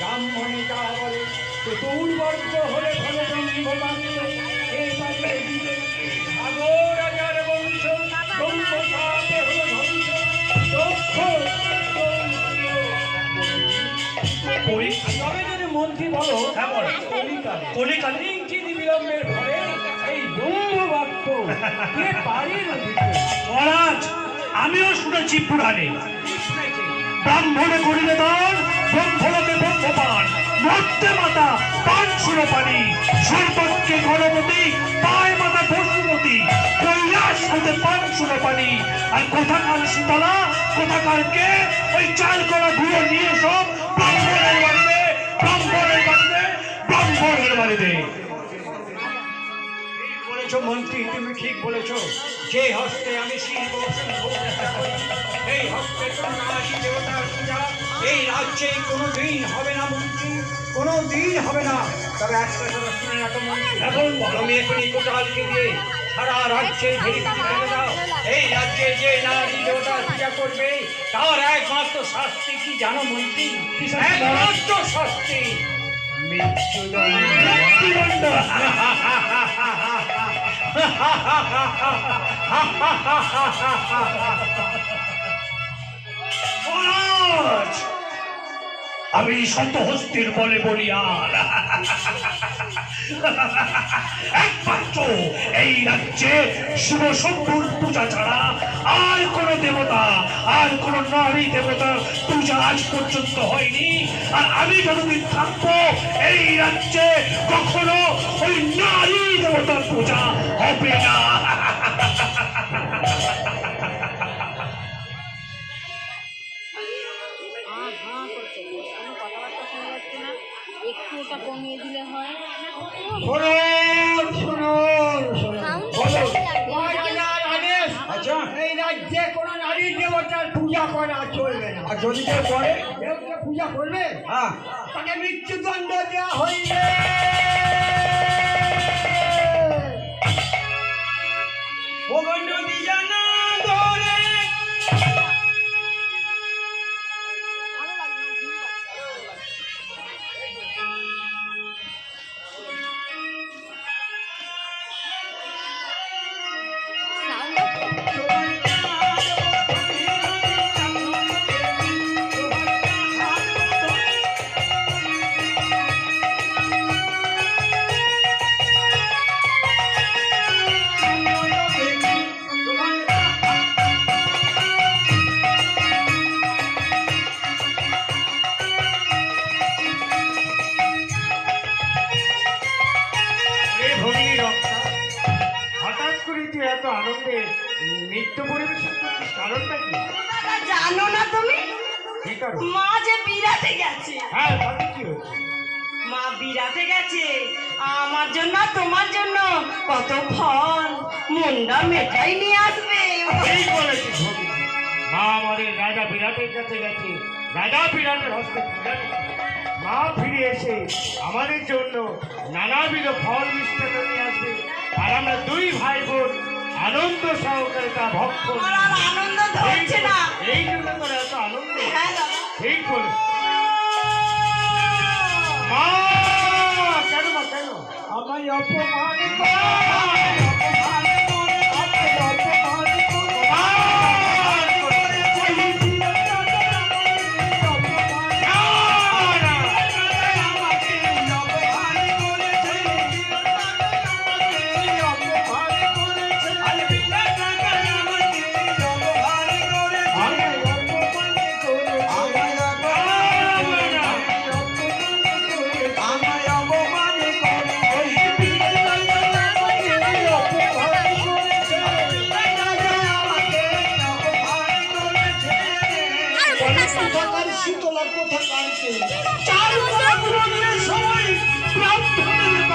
ব্রাহ্মণে যা বলে চতুর্বর্গ হলে ফলে ব্রহ্মবাক্য এই পাশে দিকে সাগর রাজার বংশ ব্রহ্মসাপে হলো ধ্বংস। দক্ষ তবে যদি মন্ত্রী বলো হ্যাঁ, বলো। কলিকালে কলিকালে। তিনটি বিলম্বের ফলে এই ব্রহ্মবাক্য কে পারি রচিত মহারাজ আমিও শুনেছি পুরাণে। ব্রাহ্মণে করিলে দান ব্রহ্মলোকে ব্রহ্মপান মর্তে মাতা পান সুরপানি সর্বত্রে গণপতি পায় মাতা বসুমতি, কৈলাস হতে পান। সুরপানি আর কোথাকার শীতলা কোথাকারকে ওই চাল করা ঘুরে নিয়ে সব ব্রাহ্মণের বাড়িতে ব্রাহ্মণের বাড়িতে ব্রাহ্মণের বাড়িতে। বলেছ মন্ত্রী তুমি ঠিক বলেছ। যে হস্তে আমি শিব এই হস্তে দেবতার পূজা এই রাজ্যে কোনো দিন হবে না মন্ত্রী কোনো দিন হবে না। তবে একটা কথা শুনে রাখো এখন তুমি এখনই কোটালকে দিয়ে সারা রাজ্যে দাও। এই রাজ্যে যে নারী দেবতার পূজা করবে তার একমাত্র শাস্তি কি জানো মন্ত্রী? একমাত্র শাস্তি। মৃত্যুদণ্ড। মৃত্যুদণ্ড। আমি শত হস্তির বলে বলিয়ার একমাত্র এই রাজ্যে শুভ শম্ভুর পূজা ছাড়া আর কোন দেবতা, আর কোন নারী দেবতার পূজা আজ পর্যন্ত হয়নি। আর আমি যতদিন থাকব, এই রাজ্যে কখনো ওই নারী দেবতার পূজা হবে না। ওটা কমিয়ে দিলে হয়। আচ্ছা। এই রাজ্যে কোনো নারীর দেবতার পূজা করা চলবে না। আর যদি কেউ করে? পূজা করবে? হ্যাঁ। তাকে মৃত্যুদণ্ড দেওয়া হইবে আনন্দে নৃত্য পরিবেশন করছিস কারণটা কি? জানো না তুমি? মা যে বিরাটে গেছে। হ্যাঁ তাতে কি মা বিরাটে গেছে। আমার জন্য তোমার জন্য কত ফল। মুন্ডা মেঠাই নিয়ে আসবে। এই বলেছিস মা আমাদের রাজা বিরাটের কাছে গেছে। রাজা বিরাটের হস্তে মা ফিরে এসে আমাদের জন্য নানাবিধ ফল মিষ্টান্ন নিয়ে আসবে। আর আমরা দুই আনন্দ সহকারে তা ভক্ত আনন্দ ধরছে না। এই জন্য তোর এত আনন্দ। হ্যাঁ ঠিক বলে মা কেন মা কেন? আমায় অপমান শীতলা কোথাকার কে? চার সময় ব্রাহ্মণের